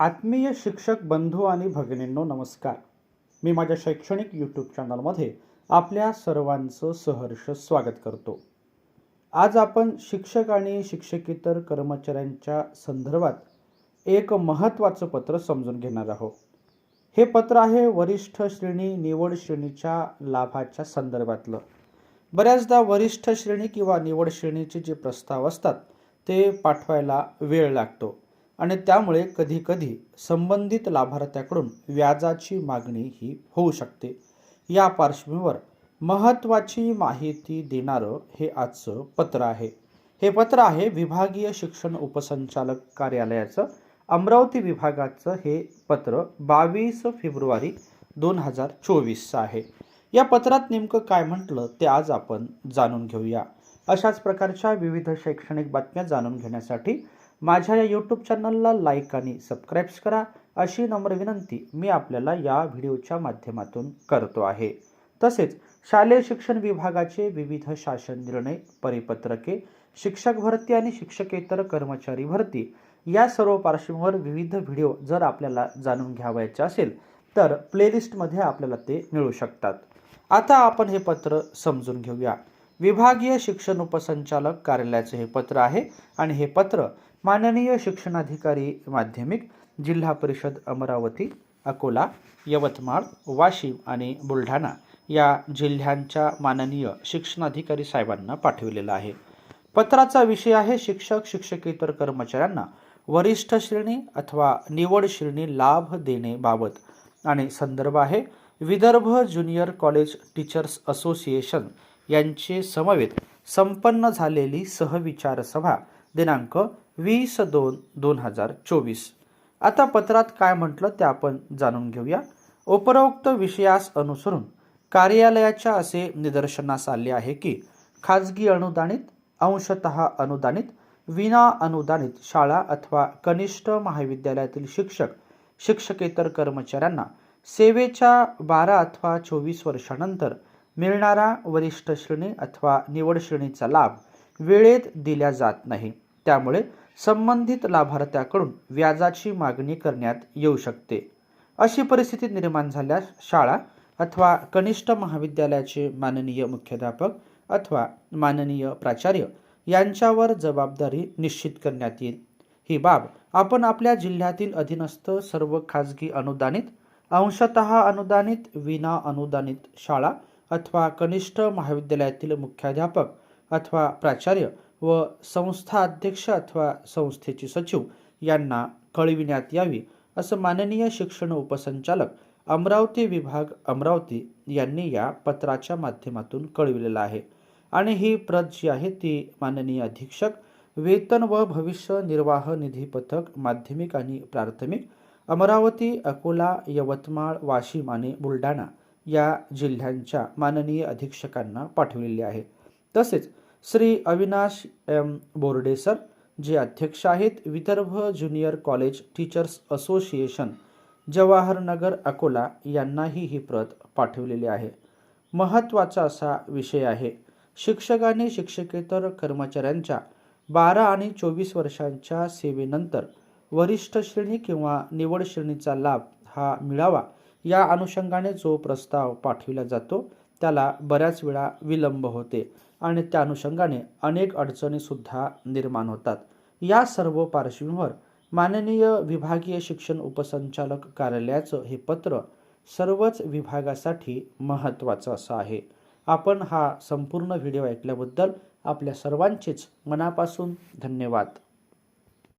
आत्मीय शिक्षक बंधू आणि भगिनींनो नमस्कार. मी माझ्या शैक्षणिक यूट्यूब चॅनलमध्ये आपल्या सर्वांचं सहर्ष स्वागत करतो. आज आपण शिक्षक आणि शिक्षकेतर कर्मचाऱ्यांच्या संदर्भात एक महत्त्वाचं पत्र समजून घेणार आहोत. हे पत्र आहे वरिष्ठ श्रेणी निवड श्रेणीच्या लाभाच्या संदर्भातलं. बऱ्याचदा वरिष्ठ श्रेणी किंवा निवड श्रेणीचे जे प्रस्ताव असतात ते पाठवायला वेळ लागतो. आणि त्यामुळे कधीकधी संबंधित लाभार्थ्याकडून व्याजाची मागणी ही होऊ शकते. या पार्श्वभूमीवर महत्त्वाची माहिती देणारं हे आजचं पत्र आहे. हे पत्र आहे विभागीय शिक्षण उपसंचालक कार्यालयाचं अमरावती विभागाचं हे पत्र बावीस फेब्रुवारी दोन हजार चोवीसचं आहे. या पत्रात नेमकं काय म्हटलं ते आज आपण जाणून घेऊया. अशाच प्रकारच्या विविध शैक्षणिक बातम्या जाणून घेण्यासाठी माझ्या या यूट्यूब चॅनलला लाईक आणि सबस्क्राईब्स करा. अशी नम्र विनंती मी आपल्याला या व्हिडिओच्या माध्यमातून करतो आहे. तसेच शालेय शिक्षण विभागाचे विविध शासन निर्णय परिपत्रके शिक्षक भरती आणि शिक्षकेतर कर्मचारी भरती या सर्व पार्श्वभूमीवर विविध व्हिडिओ जर आपल्याला जाणून घ्यावायचे असेल तर प्लेलिस्टमध्ये आपल्याला ते मिळू शकतात. आता आपण हे पत्र समजून घेऊया. विभागीय शिक्षण उपसंचालक कार्यालयाचे हे पत्र आहे आणि हे पत्र माननीय शिक्षणाधिकारी माध्यमिक जिल्हा परिषद अमरावती अकोला यवतमाळ वाशिम आणि बुलढाणा या जिल्ह्यांच्या माननीय शिक्षणाधिकारी साहेबांना पाठविलेला आहे. पत्राचा विषय आहे शिक्षक शिक्षकेतर कर्मचाऱ्यांना वरिष्ठ श्रेणी अथवा निवड श्रेणी लाभ देणेबाबत आणि संदर्भ आहे Vidarbha junior college teachers association यांचे समवेत संपन्न झालेली सहविचार सभा दिनांक वीस दोन दोन हजार चोवीस. आता पत्रात काय म्हटलं ते आपण जाणून घेऊया. उपरोक्त विषयास अनुसरून कार्यालयाच्या असे निदर्शनास आले आहे की खाजगी अनुदानित अंशतः अनुदानित विना अनुदानित शाळा अथवा कनिष्ठ महाविद्यालयातील शिक्षक शिक्षकेतर कर्मचाऱ्यांना सेवेच्या बारा अथवा चोवीस वर्षानंतर मिळणारा वरिष्ठ श्रेणी अथवा निवड श्रेणीचा लाभ वेळेत दिल्या जात नाही. त्यामुळे संबंधित लाभार्थ्याकडून व्याजाची मागणी करण्यात येऊ शकते. अशी परिस्थिती निर्माण झाल्यास शाळा अथवा कनिष्ठ महाविद्यालयाचे माननीय मुख्याध्यापक अथवा माननीय प्राचार्य यांच्यावर जबाबदारी निश्चित करण्यात येईल. ही बाब आपण आपल्या जिल्ह्यातील अधीनस्थ सर्व खाजगी अनुदानित अंशतः अनुदानित विना अनुदानित शाळा अथवा कनिष्ठ महाविद्यालयातील मुख्याध्यापक अथवा प्राचार्य व संस्था अध्यक्ष अथवा संस्थेचे सचिव यांना कळविण्यात यावी असं माननीय शिक्षण उपसंचालक अमरावती विभाग अमरावती यांनी या पत्राच्या माध्यमातून कळविलेलं आहे. आणि ही प्रत जी आहे ती माननीय अधीक्षक वेतन व भविष्य निर्वाह निधी पथक माध्यमिक आणि प्राथमिक अमरावती अकोला यवतमाळ वाशिम आणि बुलढाणा या जिल्ह्यांच्या माननीय अधीक्षकांना पाठवलेली आहे. तसेच श्री अविनाश एम बोर्डे सर जे अध्यक्ष आहेत Vidarbha junior college teachers association Jawaharnagar Akola यांनाही ही प्रत पाठवलेली आहे. महत्त्वाचा असा विषय आहे शिक्षकांनी शिक्षकेतर कर्मचाऱ्यांच्या बारा आणि चोवीस वर्षांच्या सेवेनंतर वरिष्ठ श्रेणी किंवा निवड श्रेणीचा लाभ हा मिळावा या अनुषंगाने जो प्रस्ताव पाठविला जातो त्याला बऱ्याच वेळा विलंब होते आणि त्या अनुषंगाने अनेक अडचणीसुद्धा निर्माण होतात. या सर्व पार्श्वभूमीवर माननीय विभागीय शिक्षण उपसंचालक कार्यालयाचं हे पत्र सर्वच विभागासाठी महत्त्वाचं असं आहे. आपण हा संपूर्ण व्हिडिओ ऐकल्याबद्दल आपल्या सर्वांचेच मनापासून धन्यवाद.